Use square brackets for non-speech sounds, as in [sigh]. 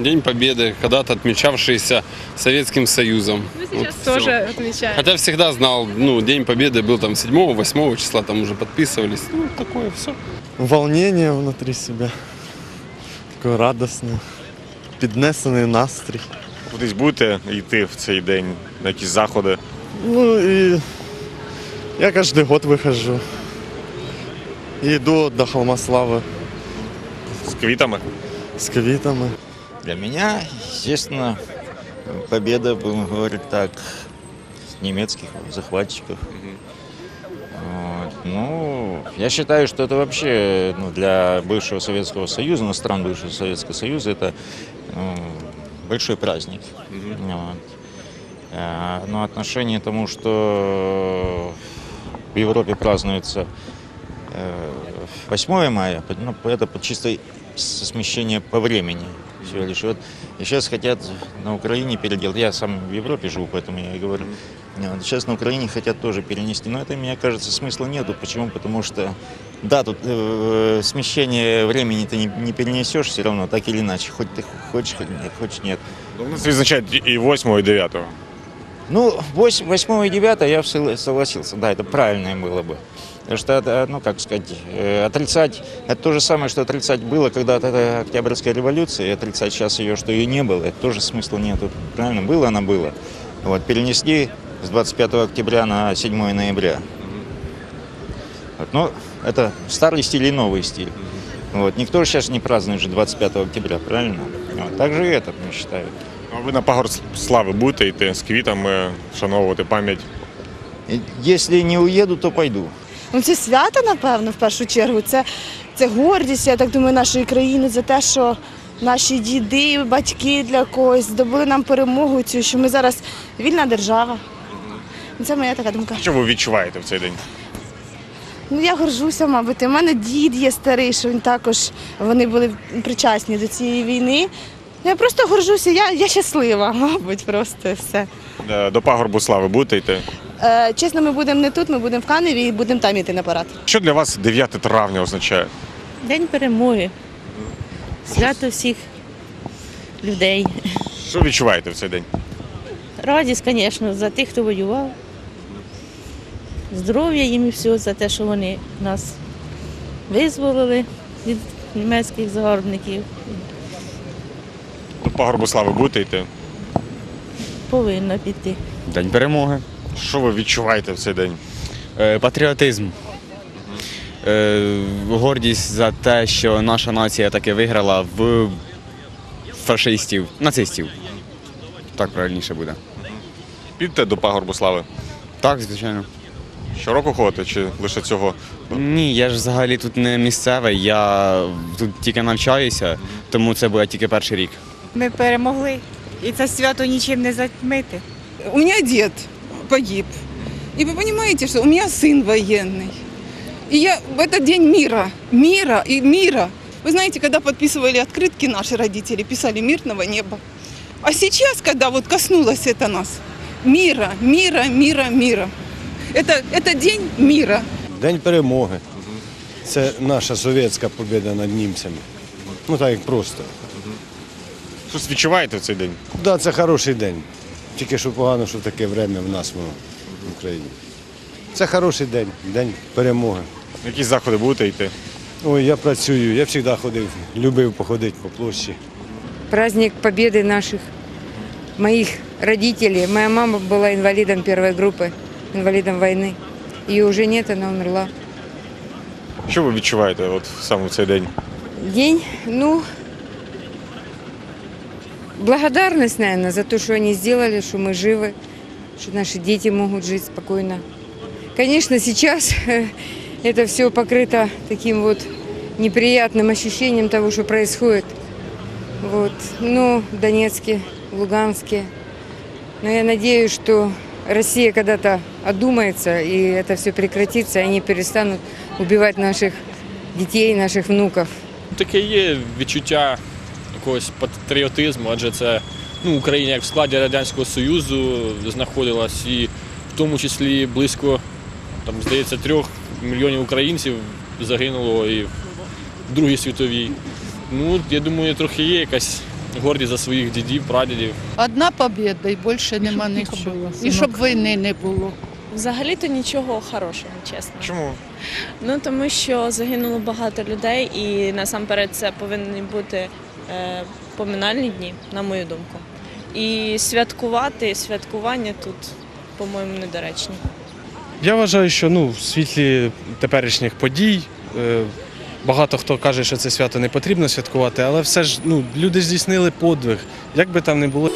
День Победы, когда-то отмечавшийся Советским Союзом. Мы Вот сейчас всё. тоже отмечаем. Хотя всегда знал, ну, День Победы был там 7-8 числа, там уже подписывались. Ну, такое все. волнение внутри себя, такое радостне, піднесений настрій. Кудись будете йти в цей день на якісь заходи. Ну і я кожен год вихожу. І йду до холма слави З квітами. з квітами. Для меня, естественно, победа, будем говорить так, немецких захватчиков. Вот. Ну, я считаю, что это вообще ну, для бывшего Советского Союза, ну, стран бывшего Советского Союза, это ну, большой праздник. Вот. А, Но отношение к тому, что в Европе празднуется э, 8 мая, ну, это чисто смещение по времени всего лишь. Вот и сейчас хотят на Украине переделать. Я сам в Европе живу, поэтому я и говорю. Вот Сейчас на Украине хотят тоже перенести. Но это, мне кажется, смысла нету. Почему? Потому что, да, тут э, смещение времени ты не, не перенесешь все равно, так или иначе. Хоть ты хочешь, хоть нет, хочешь нет. Ну, У нас відзначають і 8, і 9. Ну, 8, 8 и 9 я согла- согласился, да, это правильное было бы. Что, это, ну, как сказать, э, отрицать, это то же самое, что отрицать было когда-то это Октябрьская революция, и отрицать сейчас ее, что ее не было, это тоже смысла нету. Правильно, было она была. Вот, перенесли с 25 октября на 7 ноября. Вот, ну, это старый стиль и новый стиль. Вот, никто же сейчас не празднует же 25 октября, правильно? Вот, так же и этот, я считаю. А ви на пагорб слави будете йти з квітами, вшановувати пам'ять. И Если не уеду, то пойду. Ну, це свято, напевно, в першу чергу. Це, це гордість, я так думаю, нашої країни за те, що наші діди, батьки для когось здобули нам перемогу цю, що ми зараз вільна держава. Це моя така думка. Що ви відчуваєте в цей день? Ну я горжуся, мабуть. У мене дід є старий, що він також вони були причасні до цієї війни. Я просто горжуся, я, я щаслива, [laughs] мабуть, просто все. Е, До пагорбу слави будете йти. Е, чесно, ми будемо не тут, ми будемо в Каневі і будемо там іти на парад. Що для вас 9 травня означає? День перемоги. Свято всіх людей. Що відчуваєте в цей день? Радість, звісно, за тих, хто воював. Здоров'я їм і все за те, що вони нас визволили від німецьких загарбників. До пагорбу слави будете йти. Повинна піти. День перемоги. Що ви відчуваєте в цей день? Е, Патріотизм. Е, Гордість за те, що наша нація таки виграла в фашистів, нацистів. Так правильніше буде. Підете до пагорбу слави? Так, звичайно. Щороку ходите чи лише цього? Ні, я ж взагалі тут не місцевий, я тут тільки навчаюся, тому це буде тільки перший рік. Ми перемогли, і це свято нічим не затмити. У меня дед погиб. И вы понимаете, что у меня сын военный. И я в этот день мира, мира и мира. Вы знаете, когда подписывали открытки наши родители, писали мирного неба. А сейчас, когда вот коснулось это нас, мира, мира, мира, мира. Это, это день мира. День перемоги. Це наша совєтська побіда над німцями. Ну так як просто. Щось відчуваєте в цей день? Так, да, це хороший день. Тільки що погано, що таке время в нас воно в Україні. Це хороший день, день перемоги. На якісь заходи будете йти? Ой, я працюю, я завжди ходив, любив походити по площі. Праздник победы наших, моих родителей. Моя мама была инвалидом первой группы, инвалидом войны. Ее уже нет, она умерла. Що ви відчуваєте от саме в цей день? День, ну, благодарность, наверное, за то, что они сделали, что мы живы, что наши дети могут жить спокойно. Конечно, сейчас [laughs] это все покрыто таким вот неприятным ощущением того, что происходит. Вот. Ну, в Донецке, в Луганске. Но я надеюсь, что Россия когда-то одумается, и это все прекратится, и они перестанут убивать наших детей, наших внуков. Таке є відчуття якогось патріотизму, адже це ну, Україна як в складі Радянського Союзу знаходилась і в тому числі близько, там, здається, трьох мільйонів українців загинуло і в Другій світовій. Ну, я думаю, трохи є якась горді за своїх дідів, прадідів. Одна побіда і більше нема нічого. І щоб війни не було. Взагалі-то нічого хорошого, чесно. Чому? Ну тому що загинуло багато людей, і насамперед це повинні бути е, поминальні дні, на мою думку. І святкувати, святкування тут, по-моєму, недоречні. Я вважаю, що ну, в світлі теперішніх подій е, багато хто каже, що це свято не потрібно святкувати, але все ж ну, люди здійснили подвиг. Як би там не було.